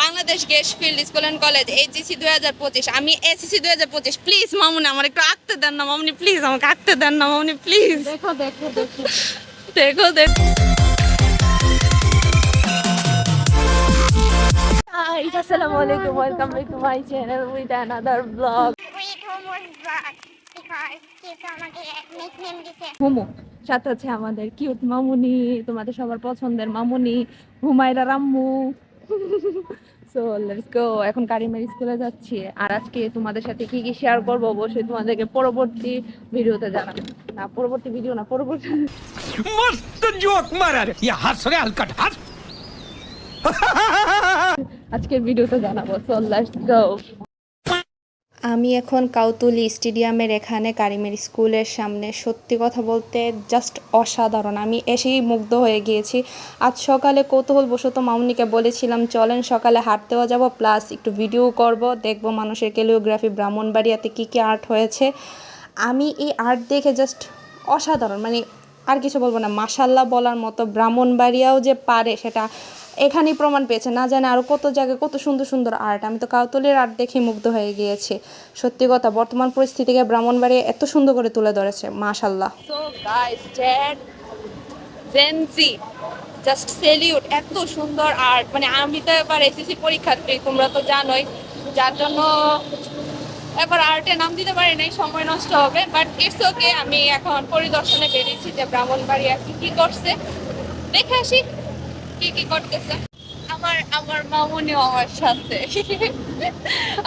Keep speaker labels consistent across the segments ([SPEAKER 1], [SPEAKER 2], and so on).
[SPEAKER 1] Bangladesh guest field school and college HSC দুই হাজার পঁচিশ। আমি এসএসসি দুই হাজার পঁচিশ। প্লিজ মামুনি আমার একটু আঁকতে দেন না মামুনি প্লিজ আমাকে আঁকতে দেন না মামুনি প্লিজ
[SPEAKER 2] দেখো দেখো দেখো।
[SPEAKER 1] দেখো দেখো। Hi, assalamu alaikum. Welcome back to my channel with another vlog.
[SPEAKER 3] Wait, homework back because কেউ আমাকে নিকনেম দিছে
[SPEAKER 1] হুমু সাথে হচ্ছে আমাদের কিউট মামুনি তোমাদের সবার পছন্দের মামুনি Humaira Rammu. So let's go এখন কারিমের স্কুলে যাচ্ছি। আর আজকে তোমাদের সাথে কি কি শেয়ার অবশ্যই তোমাদেরকে পরবর্তী ভিডিওতে জানাব। না পরবর্তী ভিডিও না পরবর্তী
[SPEAKER 4] মস্ত জোক মারার। ইয়া হালকা
[SPEAKER 1] হাস ভিডিওতে জানাব। সো লেটস গো আমি এখন কাউতুলি স্টেডিয়ামের এখানে কারিমের স্কুলের সামনে। সত্যি কথা বলতে জাস্ট অসাধারণ। আমি এসেই মুগ্ধ হয়ে গিয়েছি। আজ সকালে কৌতূহলবশত মামুনিকে বলেছিলাম, চলেন সকালে হাঁটতেও যাব প্লাস একটু ভিডিও করব। দেখব মানুষের ক্যালিওগ্রাফি, ব্রাহ্মণবাড়িয়াতে কী কী আর্ট হয়েছে। আমি এই আর্ট দেখে জাস্ট অসাধারণ। মানে আর কিছু বলব না মাসাল্লাহ বলার মতো ব্রাহ্মণবাড়িয়াও যে পারে, সেটা এখানেই প্রমাণ পেয়েছে। না জানে আরও কত জায়গায় কত সুন্দর সুন্দর আর্ট আমি তো কাউতলির আর্ট দেখে মুগ্ধ হয়ে গিয়েছি। সত্যি কথা, বর্তমান পরিস্থিতিকে ব্রাহ্মণবাড়ি এত সুন্দর করে তুলে ধরেছে মাশাল্লাহ জাস্ট সেলিউট এত সুন্দর আর্ট মানে আমি তো এবার এসএসসি পরীক্ষার্থী, তোমরা তো জানোই। যার জন্য এবার আর্টে নাম দিতে পারি নাই, সময় নষ্ট হবে। বাট ইটস ওকে আমি এখন পরিদর্শনে বেরিয়েছি যে ব্রাহ্মণবাড়িয়া কি কি করছে। দেখে আসি। আমার আমার মামুনিও আমার সাথে।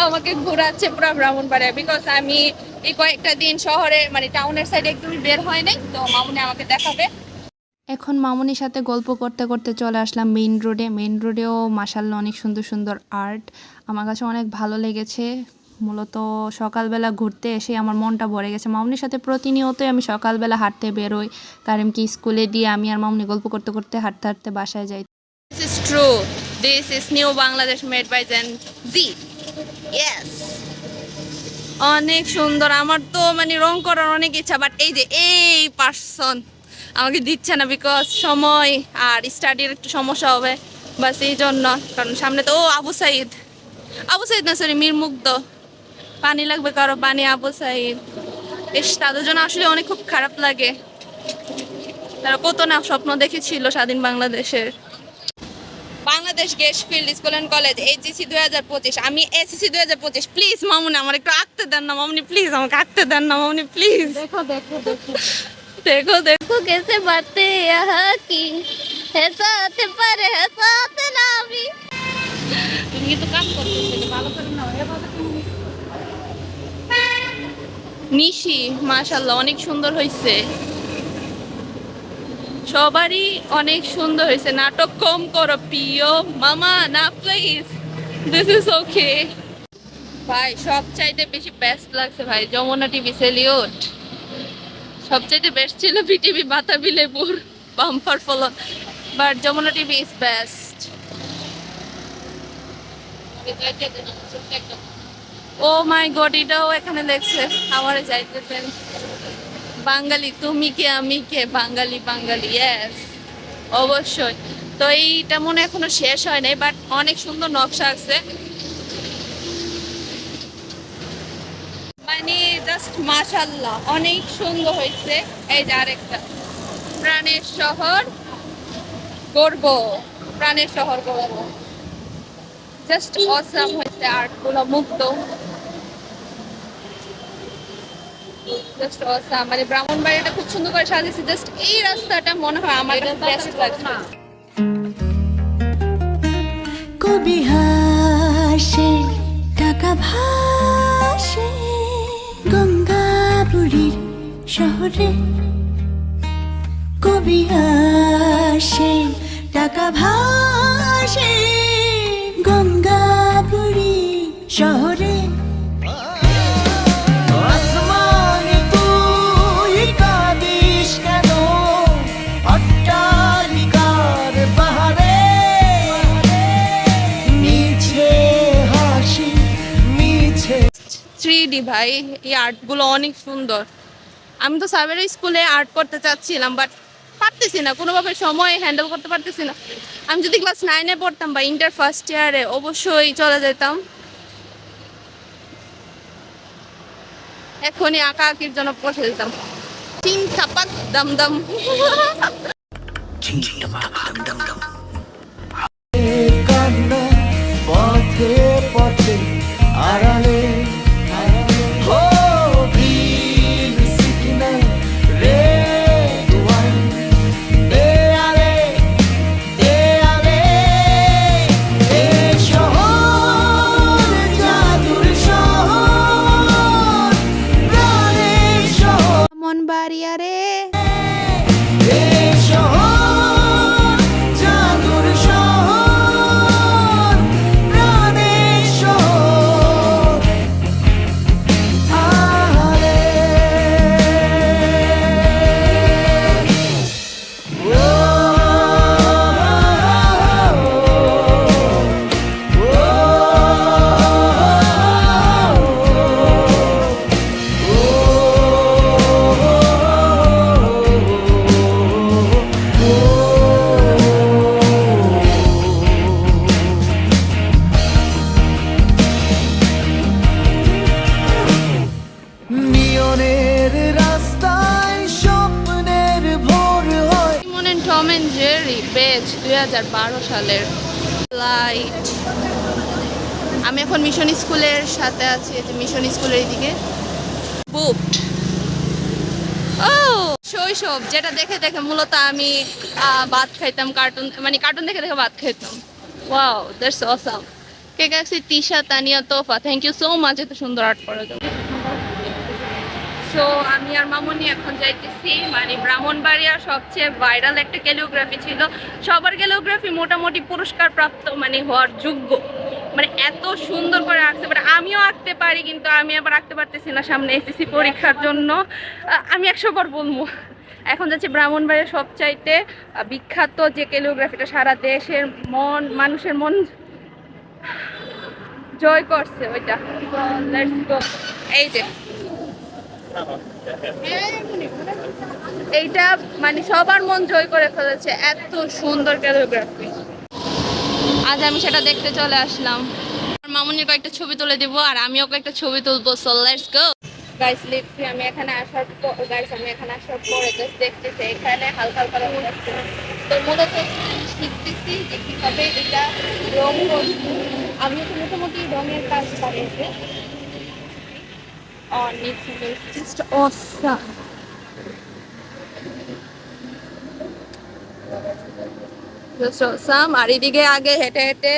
[SPEAKER 1] আমাকে ঘোরাচ্ছে পুরো ব্রাহ্মণবাড়িয়া বিকজ আমি এই কয়েকটা দিন শহরে মানে টাউনের সাইডে একদমই বের হয় নাই, তো মামুনি আমাকে দেখাবে। এখন মামুনির সাথে গল্প করতে করতে চলে আসলাম মেইন রোডে মেইন রোডেও মাসাল্লাহ অনেক সুন্দর সুন্দর আর্ট আমার কাছে অনেক ভালো লেগেছে। মূলত সকালবেলা ঘুরতে এসে আমার মনটা ভরে গেছে। মামনির সাথে প্রতিনিয়তই আমি সকালবেলা হাঁটতে বেরোই। কারণ কি, স্কুলে দিয়ে আমি আর মামনি গল্প করতে করতে হাঁটতে হাঁটতে বাসায় যাই। This is true this is new Bangladesh made by Gen Z yes অনেক সুন্দর। আমার তো মানে রং করার অনেক ইচ্ছা বাট এই যে এই পার্সন আমাকে দিচ্ছে না বিকজ সময় আর স্টাডির একটু সমস্যা হবে। বাস এই জন্য, কারণ সামনে তো, ও আবু সাইদ। আবু সাইদ না সরি মীর মুগ্ধ। পানি লাগবে কারও পানি আবু সাইদ বেশ তাদের জন্য আসলে অনেক খুব খারাপ লাগে। তারা কত না স্বপ্ন দেখেছিল স্বাধীন বাংলাদেশের। Bangladesh guest field school and college HSC দুই হাজার পঁচিশ। আমি এসএসসি দুই হাজার পঁচিশ। প্লিজ মামুনি আমার একটু আঁকতে দেন না মামুনি প্লিজ আমাকে আঁকতে দেন না মামুনি প্লিজ।
[SPEAKER 2] দেখো দেখো দেখো।
[SPEAKER 1] দেখো দেখো। কেসে বাড়তে কি। হেসাতে পারে হেসাতে না আমি
[SPEAKER 2] তুমি তো কাজ করতেছিলে ভালো করে
[SPEAKER 1] নিশি মাশাল্লাহ অনেক সুন্দর হয়েছে সবারই অনেক সুন্দর হয়েছে নাটক কম করো, প্রিয় মামা, না প্লিজ দিস ইজ ওকে ভাই, সবচাইতে বেশি বেস্ট লাগছে ভাই, যমুনা টিভি সেলিউট। সবচাইতে বেস্ট ছিল বিটিভি বাতাবি লেবুর বাম্পার ফলন but Jamuna TV is best oh my god, এটাও এখানে দেখছে আমারে যাইতে দেন বাঙালি, তুমি কে, আমি কে? বাঙালি বাঙালি ইয়েস অবশ্যই। তো এইটা মনে এখনও শেষ হয় নাই বাট অনেক সুন্দর নকশা আছে। মানে জাস্ট মাশাল্লাহ অনেক সুন্দর হয়েছে। এই যে আরেকটা, প্রাণের শহর গর্ব প্রাণের শহর গর্ব জাস্ট অসাম হয়েছে, আর্টগুলো মুক্ত। জাস্ট অসাম মানে ব্রাহ্মণবাড়িটা খুব সুন্দর করে সাজিয়েছে। জাস্ট এই রাস্তাটা মনে হয় আমার কাছে বেস্ট লাগছে।
[SPEAKER 5] কবি হাসে টাকা ভাসে গঙ্গা বুড়ির শহরে। কবি হাসে টাকা ভাসে।
[SPEAKER 1] থ্রি ভাই, এই আর্টগুলো অনেক সুন্দর। আমি তো সাবের স্কুলে আর্ট করতে চাচ্ছিলাম বাট পারতেছি না, কোনোভাবে সময় হ্যান্ডেল করতে পারতেছি না। আমি যদি ক্লাস নাইনে পড়তাম বা ইন্টার ফার্স্ট ইয়ারে অবশ্যই চলে যেতাম। এখনই আঁকা আঁকির জন্য বসে যেতাম। দম দম
[SPEAKER 5] কান্না
[SPEAKER 1] বেচ দুই সালের লাইট আমি এখন মিশন স্কুলের সাথে আছি মিশন স্কুলের এদিকে বুট ও, শৈশব, যেটা দেখে দেখে মূলত আমি ভাত খাইতাম কার্টুন মানে কার্টুন দেখে দেখে ভাত খাইতাম। ওয়াও দ্যাটস অসাম কে কাছে Tisha, Tania, Tofa thank you so much এত সুন্দর আর্ট করার জন্য। সো আমি আর মামনি এখন যাইতেছি মানে ব্রাহ্মণবাড়িয়ার সবচেয়ে ভাইরাল একটা ক্যালিওগ্রাফি ছিল। সবার ক্যালিওগ্রাফি মোটামুটি পুরস্কার প্রাপ্ত মানে হওয়ার যোগ্য। মানে এত সুন্দর করে আঁকতে পারে আমিও আঁকতে পারি, কিন্তু আমি আবার আঁকতে পারতেছি না সামনে এসএসসি পরীক্ষার জন্য। আমি একশো বার বলব। এখন যাচ্ছি ব্রাহ্মণবাড়িয়ার সবচাইতে বিখ্যাত যে ক্যালিওগ্রাফিটা সারা দেশের মন, মানুষের মন জয় করছে ওইটা। এই যে। এইটা মানে সবার মন জয় করে ফেলেছে এত সুন্দর ক্যালিওগ্রাফি আজ আমি সেটা দেখতে চলে আসলাম। আমার মামুনির কয়েকটা ছবি তুলে দিব আর আমিও কয়েকটা ছবি তুলবো সো লেটস গো গাইস লিটলি আমি এখানে আসার পর গাইস আমি এখানে আসার পরে জাস্ট দেখতেছি এখানে হালকা হালকা রং হচ্ছে তো মূলত শিখতেছি যে কীভাবে এটা রং আমি তো মোটামুটি রঙের কাজ পারিয়েছি on it's just awesome. Just awesome. আর এদিকে আগে হেঁটে হেঁটে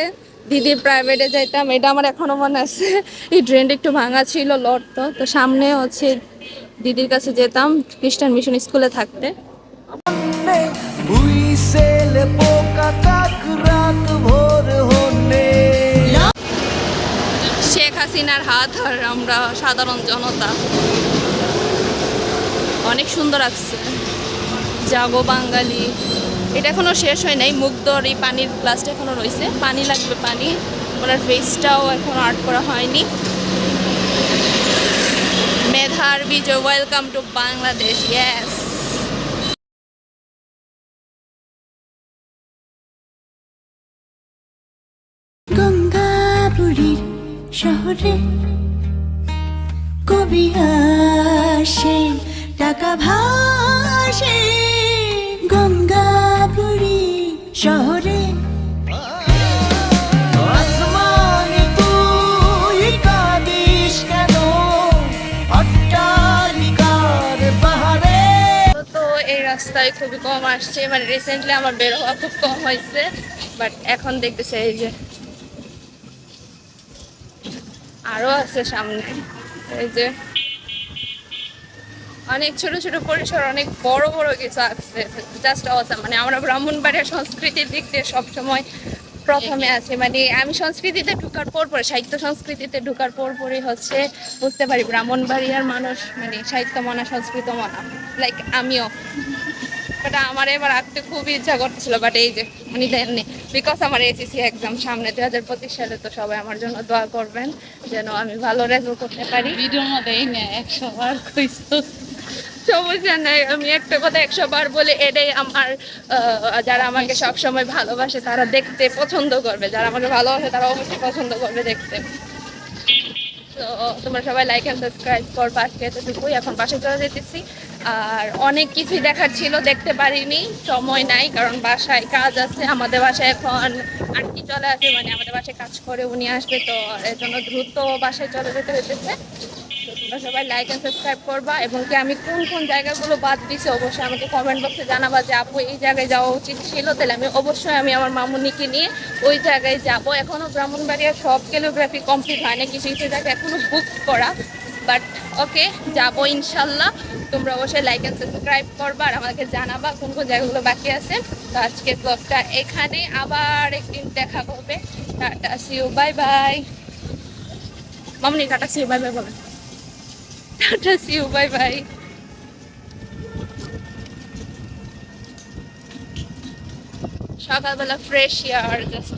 [SPEAKER 1] দিদি প্রাইভেটে যাইতাম। এটা আমার এখনও মনে আছে। এই ড্রেনটা একটু ভাঙা ছিল লড়তো তো। সামনে হচ্ছে দিদির কাছে যেতাম খ্রিস্টান মিশন স্কুলে থাকতে।
[SPEAKER 5] রাত ভোর হনে
[SPEAKER 1] হাসিনার হাত আর আমরা সাধারণ জনতা। অনেক সুন্দর লাগছে। জাগো বাঙালি। এটা এখনও শেষ হয় নাই। মুগ্ধর এই পানির গ্লাসটা এখনও রয়েছে পানি লাগবে পানি। ওনার ফেসটাও এখনও আর্ট করা হয়নি। মেধার বিজয় ওয়েলকাম টু বাংলাদেশ ইয়েস
[SPEAKER 6] শহরে কবি আসে, টাকা ভাসে গঙ্গাপুরী শহরে।
[SPEAKER 1] রাস্তায় খুবই কম আসছে মানে রিসেন্টলি আমার বের হওয়া খুব কম হয়েছে বাট এখন দেখতেছে এই যে আরও আছে সামনে। এই যে অনেক ছোট ছোট পরিসর, অনেক বড় বড় কিছু আছে। জাস্ট অসাম মানে আমরা ব্রাহ্মণবাড়িয়া সংস্কৃতির দিক দিয়ে সবসময় প্রথমে আছে। মানে আমি সংস্কৃতিতে ঢুকার পর পরে সাহিত্য সংস্কৃতিতে ঢুকার পর পরে হচ্ছে বুঝতে পারি ব্রাহ্মণবাড়িয়ার মানুষ মানে সাহিত্য মনা, সংস্কৃত মনা লাইক আমিও। বাট আমার এবার আঁকতে খুবই ইচ্ছা করতেছিল বাট এই যে উনি দেননি। বিকজ আমার এসিসি এক্সাম সামনে দুই হাজার পঁচিশ সালে তো সবাই আমার জন্য দোয়া করবেন যেন আমি ভালো রেজাল্ট করতে পারি।
[SPEAKER 2] ভিডিওর মধ্যে এই না একশো বার কইছো।
[SPEAKER 1] সমস্যা নাই আমি একটা কথা একশো বার বলে এটাই আমার যারা আমাকে সব সময় ভালোবাসে তারা দেখতে পছন্দ করবে। যারা আমাকে ভালোবাসে তারা অবশ্যই পছন্দ করবে দেখতে। তো তোমরা সবাই লাইক এন্ড সাবস্ক্রাইব কর পাশে এতটুকুই। এখন বাসায় চলে যেতেছি। আর অনেক কিছুই দেখার ছিল, দেখতে পারিনি, সময় নাই, কারণ বাসায় কাজ আছে, আমাদের বাসায় এখন আন্টি চলে আসে মানে আমাদের বাসায় কাজ করে উনি আসবে, তো এর জন্য দ্রুত বাসায় চলে যেতে হইতেছে। তো তোমরা সবাই লাইক এন্ড সাবস্ক্রাইব করবা, এবং কি আমি কোন কোন জায়গাগুলো বাদ দিছি, অবশ্যই আমাকে কমেন্ট বক্সে জানাবা যে, আপু, এই জায়গায় যাওয়া উচিত ছিল? তাহলে আমি অবশ্যই আমি আমার মামুনিকে নিয়ে ওই জায়গায় যাব। এখনও ব্রাহ্মণবাড়িয়া সব ক্যালিওগ্রাফি কমপ্লিট হয় না কিছু কিছু জায়গা এখনও বুক করা বাট ওকে, যাব ইনশাল্লাহ। তোমরা অবশ্যই লাইক এন্ড সাবস্ক্রাইব করবা আর আমাকে জানাবা কোন কোন জায়গাগুলো বাকি আছে। তো আজকের ব্লগটা এখানে আবার একদিন দেখা করবে ta-ta see you bye bye Mamoni, ta-ta see you bye bye বলেন ta-ta see you bye bye সকালবেলা ফ্রেশ এয়ার জাস্ট